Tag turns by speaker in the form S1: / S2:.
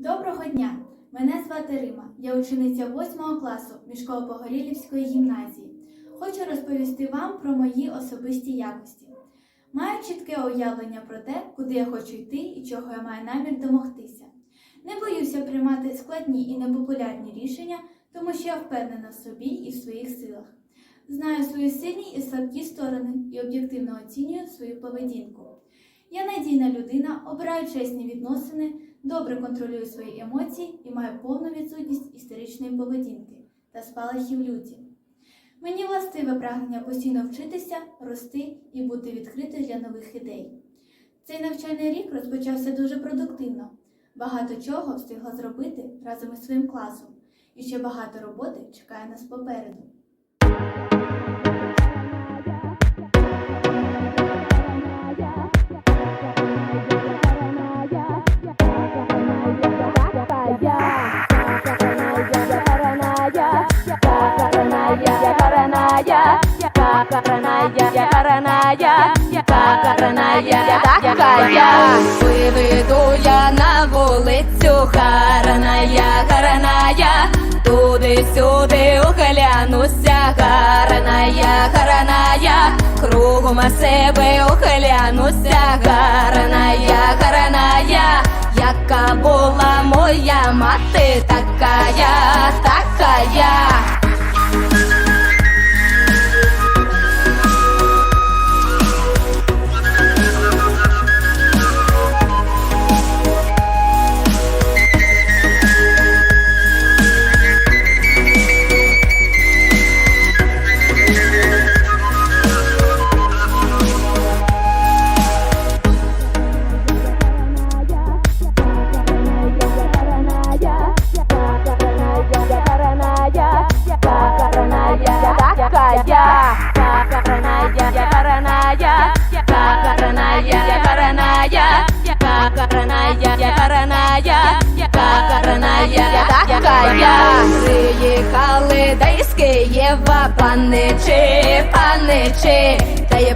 S1: Доброго дня! Мене звати Рима. Я учениця 8 класу Мішково-Погорілівської гімназії. Хочу розповісти вам про мої особисті якості. Маю чітке уявлення про те, куди я хочу йти і чого я маю намір домогтися. Не боюся приймати складні і непопулярні рішення, тому що я впевнена в собі і в своїх силах. Знаю свої сильні і слабкі сторони і об'єктивно оцінюю свою поведінку. Я надійна людина, обираю чесні відносини, добре контролюю свої емоції і маю повну відсутність істеричної поведінки та спалахів люті. Мені властиве прагнення постійно вчитися, рости і бути відкритою для нових ідей. Цей навчальний рік розпочався дуже продуктивно. Багато чого встигла зробити разом із своїм класом, і ще багато роботи чекає нас попереду.
S2: Виведу я на вулицю Гарная, гарная, туди-сюди ухилянуся, гарная, гарная, кругом себе ухилянуся, гарная, гарная, яка була моя мати, такая, такая. Приїхали да із Києва, паничі, паничі, та є